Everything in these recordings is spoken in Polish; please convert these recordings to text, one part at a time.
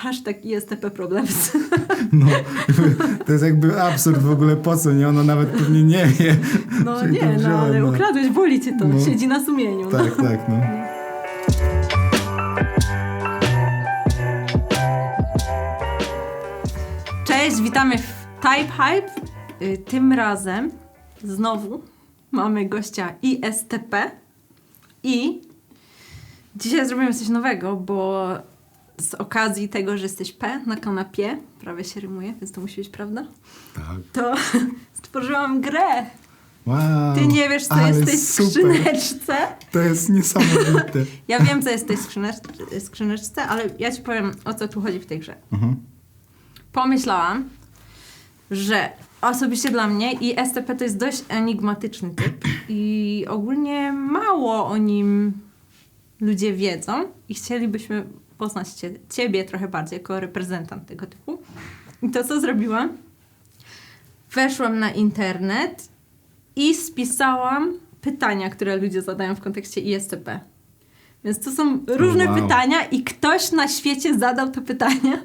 Hashtag ISTP Problems. No, to jest jakby absurd w ogóle po co, nie? Ona nawet pewnie nie wie. No nie, no ale no. ukradłeś, boli cię to, No. siedzi na sumieniu. no. Tak, tak, no. Cześć, witamy w Type Hype. Y, Tym razem znowu mamy gościa ISTP i dzisiaj zrobimy coś nowego, bo z okazji tego, że jesteś P na kanapie, prawie się rymuje, więc to musi być prawda, Tak. to stworzyłam grę. Wow. Ty nie wiesz, co jest w tej super. skrzyneczce. To jest niesamowite. Ja wiem, co jest w tej skrzynecz- skrzyneczce, ale ja ci powiem, o co tu chodzi w tej grze. Mhm. Pomyślałam, że osobiście dla mnie i STP to jest dość enigmatyczny typ i ogólnie mało o nim ludzie wiedzą i chcielibyśmy poznać cie, ciebie trochę bardziej jako reprezentant tego typu. I to co zrobiłam? Weszłam na internet i spisałam pytania, które ludzie zadają w kontekście ISTP. Więc to są różne wow. pytania i ktoś na świecie zadał te pytania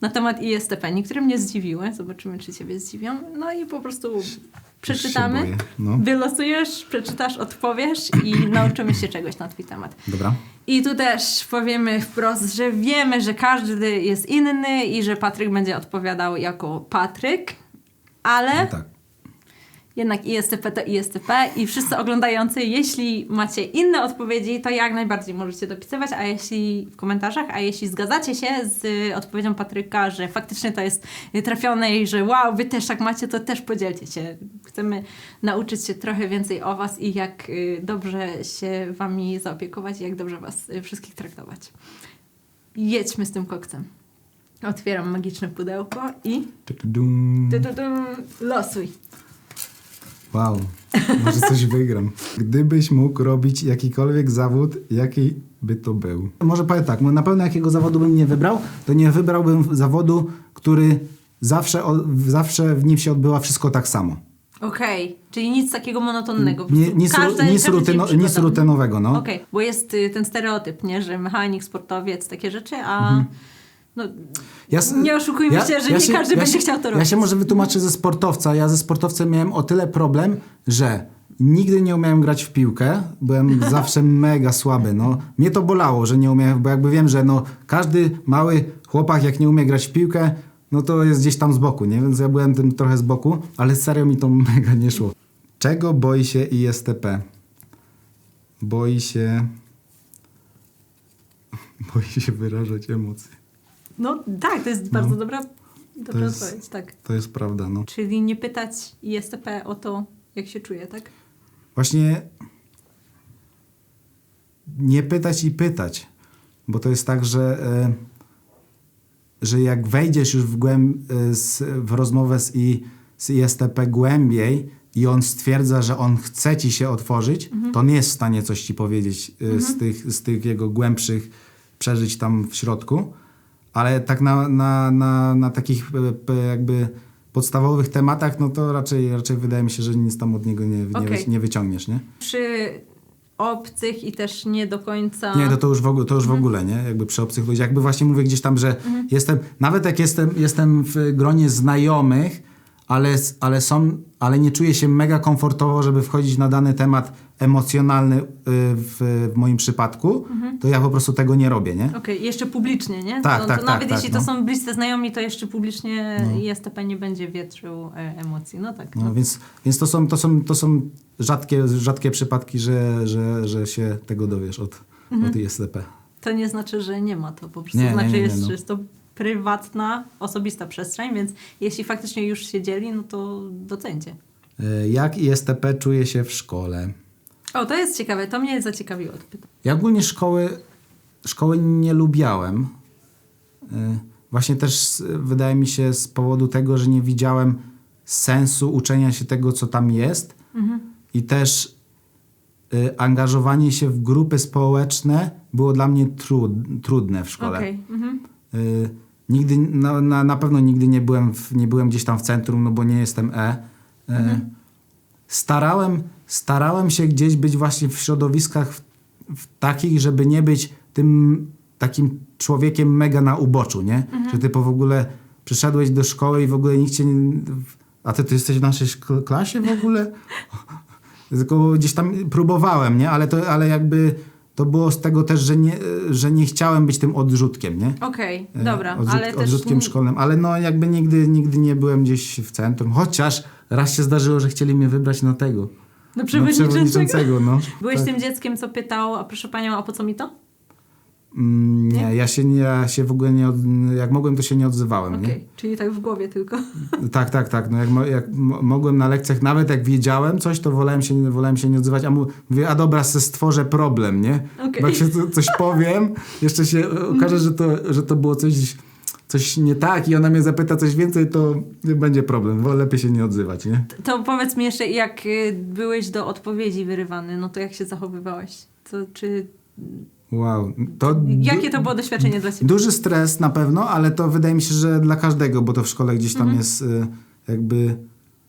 na temat ISTP. Niektóre mnie zdziwiły, zobaczymy czy ciebie zdziwią. No i po prostu przeczytamy. No. Wylosujesz, przeczytasz, odpowiesz i nauczymy się czegoś na twój temat. Dobra. I tu też powiemy wprost, że wiemy, że każdy jest inny i że Patryk będzie odpowiadał jako Patryk, ale No tak. Jednak ISTP to ISTP i wszyscy oglądający, jeśli macie inne odpowiedzi, to jak najbardziej możecie dopisywać, a jeśli w komentarzach, a jeśli zgadzacie się z y, odpowiedzią Patryka, że faktycznie to jest trafione i że wow, wy też tak macie, to też podzielcie się. Chcemy nauczyć się trochę więcej o was i jak y, dobrze się wami zaopiekować i jak dobrze was y, wszystkich traktować. Jedźmy z tym koksem. Otwieram magiczne pudełko i losuj. Wow. Może coś wygram. Gdybyś mógł robić jakikolwiek zawód, jaki by to był? Może powiem tak, na pewno jakiego zawodu bym nie wybrał, to nie wybrałbym zawodu, który zawsze, zawsze w nim się odbywa wszystko tak samo. Okej, czyli nic takiego monotonnego. Nie, nic, każdy- nic, każdy rutyno, nic rutynowego, no. Okej, bo jest y, ten stereotyp, nie, że mechanik, sportowiec, takie rzeczy, a Mhm. No, Ja nie oszukujmy się, że nie każdy będzie się, chciał to Ja robić. się może wytłumaczę ze sportowca. Ja ze sportowcem miałem o tyle problem, że nigdy nie umiałem grać w piłkę. Byłem zawsze mega słaby. No. Mnie to bolało, że nie umiałem, bo jakby wiem, że no, każdy mały chłopak, jak nie umie grać w piłkę, no to jest gdzieś tam z boku, nie? Więc ja byłem tym trochę z boku, ale serio mi to mega nie szło. Czego boi się ISTP? Boi się... Boi się wyrażać emocje. No tak, to jest bardzo dobra, dobra jest- odpowiedź, tak. To jest prawda, no. Czyli nie pytać ISTP o to, jak się czuje, tak? Właśnie nie pytać i pytać, bo to jest tak, że, e, że jak wejdziesz już w, głęb, e, z, w rozmowę z, I, z ISTP głębiej i on stwierdza, że on chce ci się otworzyć, to nie jest w stanie coś ci powiedzieć e, z, tych, z tych jego głębszych przeżyć tam w środku, ale tak na, na, na, na takich e, jakby podstawowych tematach, no to raczej, raczej wydaje mi się, że nic tam od niego nie, wy- nie wyciągniesz, nie? Przy obcych i też nie do końca... Nie, to, to już, w ogóle, to już w ogóle, nie? Jakby przy obcych ludziach. Jakby właśnie mówię gdzieś tam, że jestem, nawet jak jestem, jestem w gronie znajomych, ale, ale są, ale nie czuję się mega komfortowo, żeby wchodzić na dany temat emocjonalny y, w, w moim przypadku, to ja po prostu tego nie robię, nie? Okej, jeszcze publicznie, nie? Tak, to, tak, to tak, nawet tak, jeśli no. to są bliscy znajomi, to jeszcze publicznie No. ISTP nie będzie wietrzył e, emocji. No tak. No, No. więc więc to, są, to, są, to są rzadkie, rzadkie przypadki, że, że, że się tego dowiesz od, od ISTP. To nie znaczy, że nie ma to. Po prostu Nie, znaczy, nie, nie, jest, no. że jest to prywatna, osobista przestrzeń, więc jeśli faktycznie już się dzieli, no to docencie. Y, Jak ISTP czuje się w szkole? O, to jest ciekawe. To mnie zaciekawiło. Ja ogólnie szkoły, szkoły nie lubiałem. Y, Właśnie też wydaje mi się z powodu tego, że nie widziałem sensu uczenia się tego, co tam jest i też y, angażowanie się w grupy społeczne było dla mnie trud, trudne w szkole. Okej. Mhm. Y, nigdy, na, na, na pewno nigdy nie byłem, w, nie byłem gdzieś tam w centrum, no bo nie jestem E. Y, Starałem, starałem się gdzieś być właśnie w środowiskach w, w takich, żeby nie być tym takim człowiekiem mega na uboczu, nie? Że ty po w ogóle przyszedłeś do szkoły i w ogóle nikt cię nie... A ty, ty jesteś w naszej klasie w ogóle? Tylko gdzieś tam próbowałem, nie? Ale, to, ale jakby to było z tego też, że nie, że nie chciałem być tym odrzutkiem, nie? Okej, E, dobra, odrzut, ale też... odrzutkiem szkolnym, ale no jakby nigdy, nigdy nie byłem gdzieś w centrum. Chociaż raz się zdarzyło, że chcieli mnie wybrać na tego. Na przewodniczącego? przewodniczącego, no. Byłeś Tak. tym dzieckiem, co pytał, a proszę panią, a po co mi to? Mm, nie, ja się, nie, ja się w ogóle nie, od, jak mogłem, to się nie odzywałem, Okej, czyli tak w głowie tylko. nie? Tak, tak, tak. No jak, mo- jak mo- mogłem na lekcjach, nawet jak wiedziałem coś, to wolałem się, wolałem się nie odzywać, a mówię, a dobra, se stworzę problem, nie? Okej. Bo jak się co- coś powiem, jeszcze się okaże, że to, że to było coś, coś nie tak i ona mnie zapyta coś więcej, to będzie problem, bo lepiej się nie odzywać, nie? To powiedz mi jeszcze, jak y, byłeś do odpowiedzi wyrywany, no to jak się zachowywałeś? To, czy, Wow. To jakie to było doświadczenie dla ciebie? Duży stres na pewno, ale to wydaje mi się, że dla każdego, bo to w szkole gdzieś tam jest y, jakby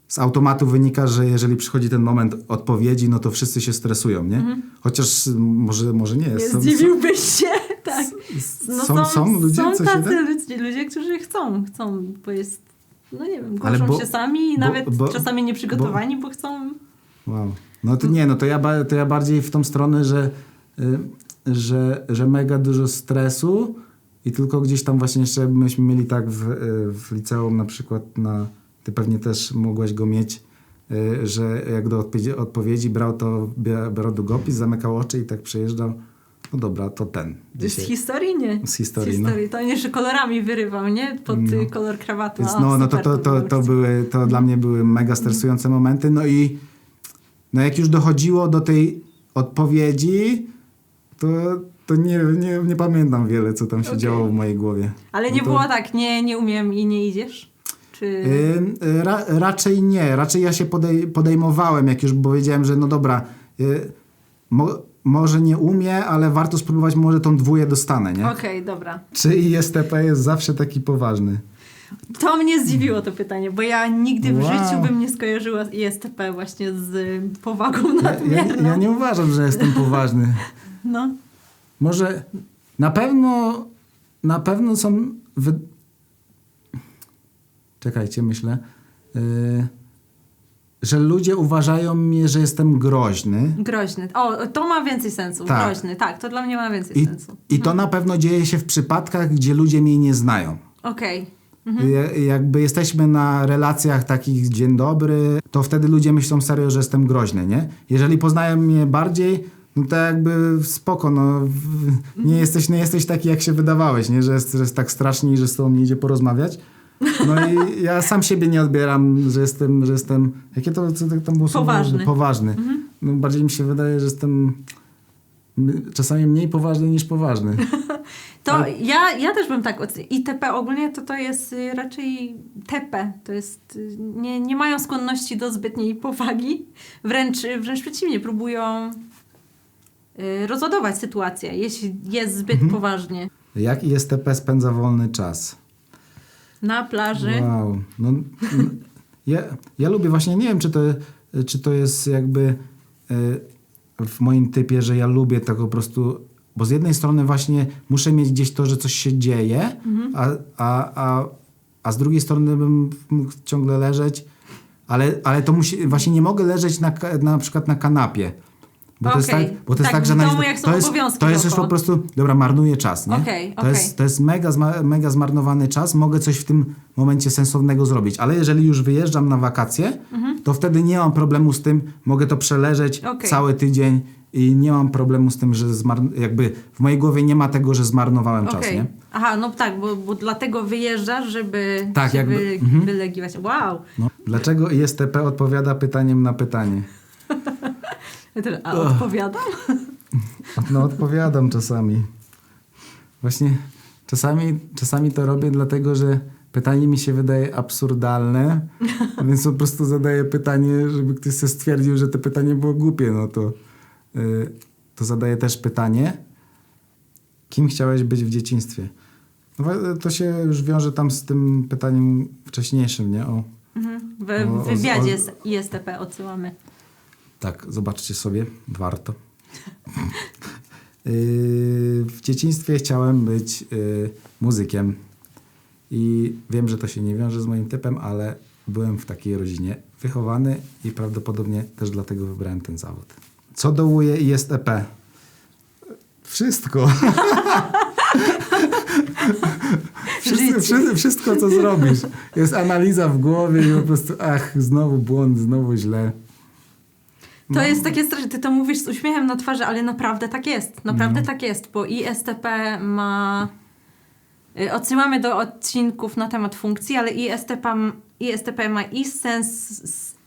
z automatu wynika, że jeżeli przychodzi ten moment odpowiedzi, no to wszyscy się stresują, nie? Chociaż y, może, może nie Nie jest. Są- zdziwiłbyś się, tak. No są, są ludzie, są co się tacy da? ludzie, ludzie, którzy chcą, chcą, bo jest, no nie wiem, głoszą bo- się sami, bo- nawet bo- czasami nieprzygotowani, bo, chcą... Wow. No to nie, no to ja, to ja bardziej w tą stronę, że, y, że, że mega dużo stresu i tylko gdzieś tam właśnie jeszcze myśmy mieli tak w, y, w liceum na przykład na, ty pewnie też mogłeś go mieć, y, że jak do odpowiedzi, odpowiedzi brał to, brał długopis, zamykał oczy i tak przejeżdżał. No dobra, to ten. Z historii nie. Z historii, Z no. historii. To on jeszcze kolorami wyrywał, nie? Pod y, kolor krawatu. Więc no, no to, to, to, to, były, to dla mnie były mega stresujące momenty. No i no jak już dochodziło do tej odpowiedzi, to, to nie, nie, nie pamiętam wiele, co tam się Okej. działo w mojej głowie. Ale nie No to- było tak, nie, nie umiem i nie idziesz? Czy... Y, ra, raczej nie. Raczej ja się podej, podejmowałem, jak już powiedziałem, że no dobra, y, mo, może nie umie, ale warto spróbować, może tą dwóję dostanę, nie? Okej, dobra. Czy ISTP jest zawsze taki poważny? To mnie zdziwiło to pytanie, bo ja nigdy w Wow. życiu bym nie skojarzyła ISTP właśnie z powagą Ja, ja, nadmierną. ja nie uważam, że jestem poważny. No. Może na pewno na pewno są wy... czekajcie, myślę yy, że ludzie uważają mnie, że jestem groźny Groźny. O, to ma więcej sensu. Tak. Groźny. Tak, to dla mnie ma więcej i, sensu. i to na pewno dzieje się w przypadkach, gdzie ludzie mnie nie znają. Okej. Ja- Jakby jesteśmy na relacjach takich dzień dobry, to wtedy ludzie myślą serio, że jestem groźny, nie? Jeżeli poznają mnie bardziej, no to jakby spoko, no nie jesteś, nie jesteś taki, jak się wydawałeś, nie? Że jest, że jest tak strasznie i że z tobą nie idzie porozmawiać. No i ja sam siebie nie odbieram, że jestem, że jestem, jakie to, co tam było słowo? Poważny. Poważny. No bardziej mi się wydaje, że jestem czasami mniej poważny niż poważny. To ja, ja też bym tak ocenił. I TP ogólnie to to jest y, raczej TP. To jest, y, nie, nie mają skłonności do zbytniej powagi. Wręcz, wręcz przeciwnie, próbują rozładować sytuację, jeśli jest zbyt Mhm. poważnie. Jak ISTP spędza wolny czas? Na plaży. Wow. No, ja, ja lubię właśnie, nie wiem, czy to, czy to jest jakby e, w moim typie, że ja lubię tak po prostu, bo z jednej strony właśnie muszę mieć gdzieś to, że coś się dzieje, a, a, a, a z drugiej strony bym mógł ciągle leżeć, ale, ale to musi, właśnie nie mogę leżeć na, na przykład na kanapie. Bo to jest tak, bo to jest Tak tak, że domu, jak są to jest, obowiązki to jest już po prostu, dobra, marnuję czas, nie? Okej, to, jest, to jest mega, mega zmarnowany czas, mogę coś w tym momencie sensownego zrobić, ale jeżeli już wyjeżdżam na wakacje, to wtedy nie mam problemu z tym, mogę to przeleżeć Mhm. Cały tydzień i nie mam problemu z tym, że jakby w mojej głowie nie ma tego, że zmarnowałem czas, nie? Aha, no tak, bo, bo dlatego wyjeżdżasz, żeby Tak, się jakby- wy, mhm. wylegiwać. Wow! No. Dlaczego ISTP odpowiada pytaniem na pytanie? A odpowiadam? No odpowiadam czasami. Właśnie czasami, czasami to robię dlatego, że pytanie mi się wydaje absurdalne, więc po prostu zadaję pytanie, żeby ktoś sobie stwierdził, że to pytanie było głupie, no to, y, to zadaję też pytanie. Kim chciałeś być w dzieciństwie? No, to się już wiąże tam z tym pytaniem wcześniejszym, nie? O, Mhm. W, O, wywiadzie o- z ISTP odsyłamy. Tak, zobaczcie sobie, warto. w dzieciństwie chciałem być yy, muzykiem. I wiem, że to się nie wiąże z moim typem, ale byłem w takiej rodzinie wychowany i prawdopodobnie też dlatego wybrałem ten zawód. Co dołuje ISTP? Wszystko. Wszystko, Życie. wszystko, wszystko, co zrobisz. Jest analiza w głowie i po prostu, ach, znowu błąd, znowu źle. To No. jest takie straszne. Ty to mówisz z uśmiechem na twarzy, ale naprawdę tak jest. Naprawdę No. tak jest, bo ISTP ma. y, Odsyłamy do odcinków na temat funkcji, ale ISTP, ma i sens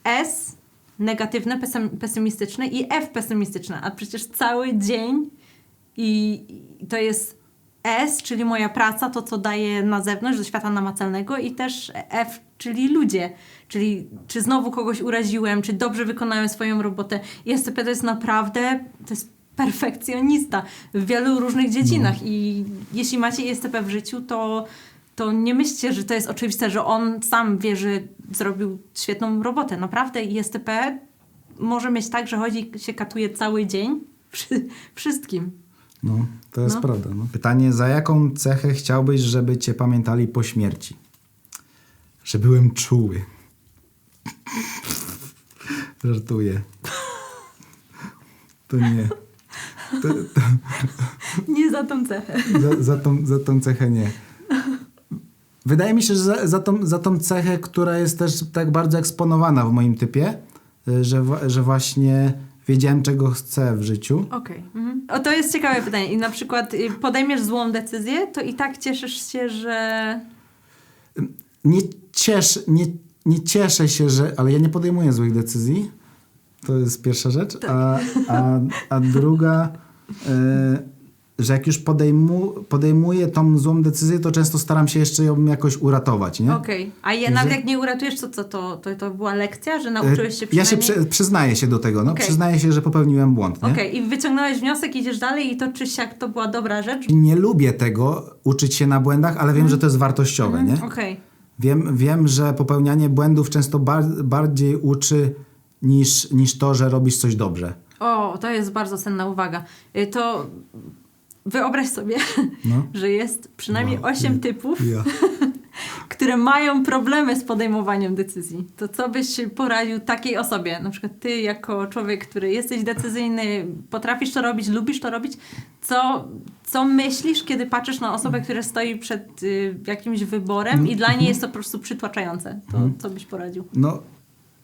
s- negatywne, pesym- pesymistyczne i F pesymistyczne, a przecież cały dzień i, i to jest S, czyli moja praca, to co daje na zewnątrz, do świata namacalnego i też F, czyli ludzie. Czyli czy znowu kogoś uraziłem, czy dobrze wykonałem swoją robotę. I SCP to jest naprawdę, to jest perfekcjonista w wielu różnych dziedzinach i jeśli macie ISTP w życiu, to, to nie myślcie, że to jest oczywiste, że on sam wie, że zrobił świetną robotę. Naprawdę ISTP może mieć tak, że chodzi się katuje cały dzień wszystkim. No, to jest No. prawda. No. Pytanie, za jaką cechę chciałbyś, żeby cię pamiętali po śmierci? Że byłem czuły. Żartuję. To nie. To, to, Nie za tą cechę. za, za, tą, za tą cechę nie. Wydaje mi się, że za, za, tą, za tą cechę, która jest też tak bardzo eksponowana w moim typie, y, że, że właśnie wiedziałem, czego chcę w życiu. Okej. Mhm. O, to jest ciekawe pytanie. I na przykład y, podejmiesz złą decyzję, to i tak cieszysz się, że... nie, cieszę, nie, nie cieszę się, że. Ale ja nie podejmuję złych decyzji. To jest pierwsza rzecz. A, a, a druga, e, że jak już podejmu, podejmuję tą złą decyzję, to często staram się jeszcze ją jakoś uratować. Nie? Okej. A je, Że- nawet jak nie uratujesz, to co? To, to, to była lekcja, że E, nauczyłeś się ja się przynajmniej... przy, przyznaję się do tego. No. Okej. Przyznaję się, że popełniłem błąd. Okej. I wyciągnąłeś wniosek, idziesz dalej i toczysz się, jak to była dobra rzecz? nie lubię tego, uczyć się na błędach, ale wiem, że to jest wartościowe. Nie? Okej. Wiem, wiem, że popełnianie błędów często bar, bardziej uczy niż, niż to, że robisz coś dobrze. O, to jest bardzo cenna uwaga. Y, To wyobraź sobie, No. że jest przynajmniej Wow. 8 typów, Ja. które mają problemy z podejmowaniem decyzji. To co byś poradził takiej osobie? Na przykład ty jako człowiek, który jesteś decyzyjny, potrafisz to robić, lubisz to robić. Co, co myślisz, kiedy patrzysz na osobę, która stoi przed y, jakimś wyborem i dla niej jest to po prostu przytłaczające? To co byś poradził? No,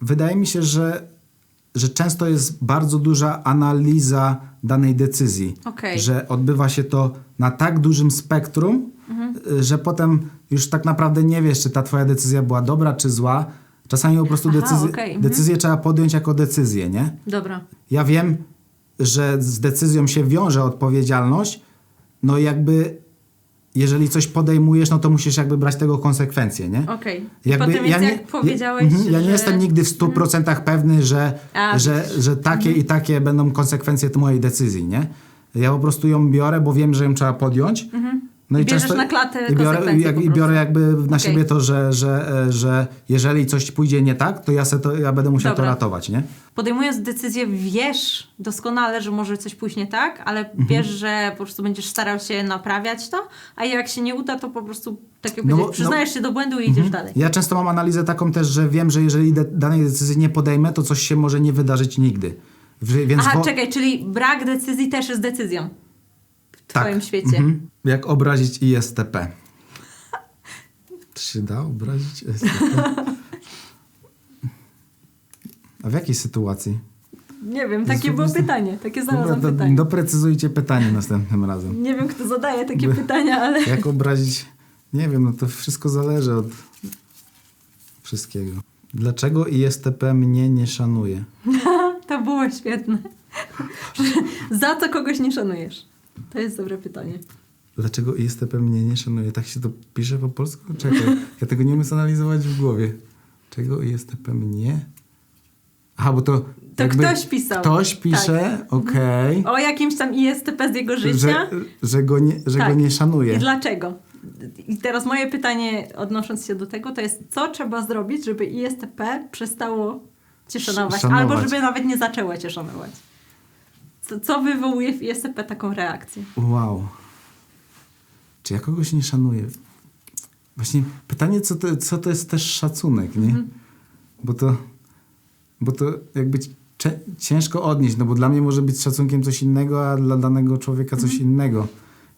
wydaje mi się, że, że często jest bardzo duża analiza danej decyzji. Okej. Że odbywa się to na tak dużym spektrum, y, że potem już tak naprawdę nie wiesz, czy ta twoja decyzja była dobra, czy zła. Czasami po prostu Aha, decyzję, okej, mhm. decyzję trzeba podjąć jako decyzję, nie? Dobra. Ja wiem, że z decyzją się wiąże odpowiedzialność, no jakby jeżeli coś podejmujesz, no to musisz jakby brać tego konsekwencje, nie? Okej. Jakby Potem jest jak powiedziałeś, ja, ja nie że... jestem nigdy w 100% pewny, że, A, że, że takie i takie będą konsekwencje mojej decyzji, nie? Ja po prostu ją biorę, bo wiem, że ją trzeba podjąć. No I bierzesz na klatę i biorę, jak, i biorę jakby na Okej. siebie to, że, że, e, że jeżeli coś pójdzie nie tak, to ja, se to, ja będę musiał Dobra. to ratować, nie? Podejmując decyzję, wiesz doskonale, że może coś pójść nie tak, ale Mhm. wiesz, że po prostu będziesz starał się naprawiać to, a jak się nie uda, to po prostu, tak jak No bo- powiedziałeś, przyznajesz się do błędu i idziesz dalej. Ja często mam analizę taką też, że wiem, że jeżeli de- danej decyzji nie podejmę, to coś się może nie wydarzyć nigdy. Więc Aha, czekaj, czyli brak decyzji też jest decyzją w tak. twoim świecie. Mhm. Jak obrazić ISTP? Czy się da obrazić ISTP? A w jakiej sytuacji? Nie wiem, takie było pytanie, takie Dobra, znalazłam do, pytanie. doprecyzujcie pytanie następnym razem. Nie wiem, kto zadaje takie pytania, ale... Jak obrazić? Nie wiem, no to wszystko zależy od wszystkiego. Dlaczego ISTP mnie nie szanuje? To było świetne. Za co kogoś nie szanujesz? To jest dobre pytanie. Dlaczego ISTP mnie nie szanuje? Tak się to pisze po polsku? Czekaj, ja tego nie umiem zanalizować w głowie. Czego ISTP mnie? Aha, bo to... To ktoś pisał. Ktoś pisze, okej, O jakimś tam ISTP z jego życia. że, że, go nie, że Tak. go nie szanuje. I dlaczego? I teraz moje pytanie, odnosząc się do tego, to jest, co trzeba zrobić, żeby ISTP przestało cię szanować, Szanować. albo żeby nawet nie zaczęło cię szanować? To co wywołuje w ISTP taką reakcję? Wow. Czy ja kogoś nie szanuję? Właśnie pytanie, co to, co to jest też szacunek, nie? Bo to, bo to jakby ciężko odnieść, no bo dla mnie może być szacunkiem coś innego, a dla danego człowieka coś innego.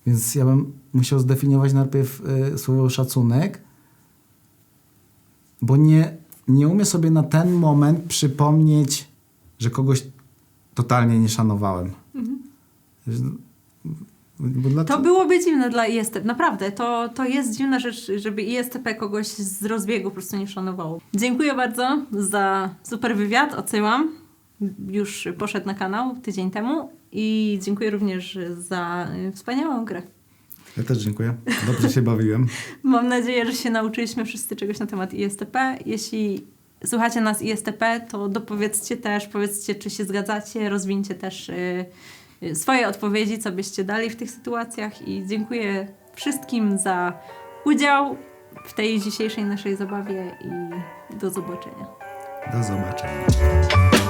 Więc ja bym musiał zdefiniować najpierw y, słowo szacunek, bo nie, nie umiem sobie na ten moment przypomnieć, że kogoś totalnie nie szanowałem. Dla To byłoby dziwne dla ISTP, naprawdę. To, to jest dziwna rzecz, żeby ISTP kogoś z rozbiegu po prostu nie szanowało. Dziękuję bardzo za super wywiad, odsyłam. Już poszedł na kanał tydzień temu i dziękuję również za wspaniałą grę. Ja też dziękuję. Dobrze się bawiłem. Mam nadzieję, że się nauczyliśmy wszyscy czegoś na temat ISTP. Jeśli słuchacie nas ISTP, to dopowiedzcie też, powiedzcie, czy się zgadzacie, rozwinięcie też y, y, swoje odpowiedzi, co byście dali w tych sytuacjach i dziękuję wszystkim za udział w tej dzisiejszej naszej zabawie i do zobaczenia. Do zobaczenia.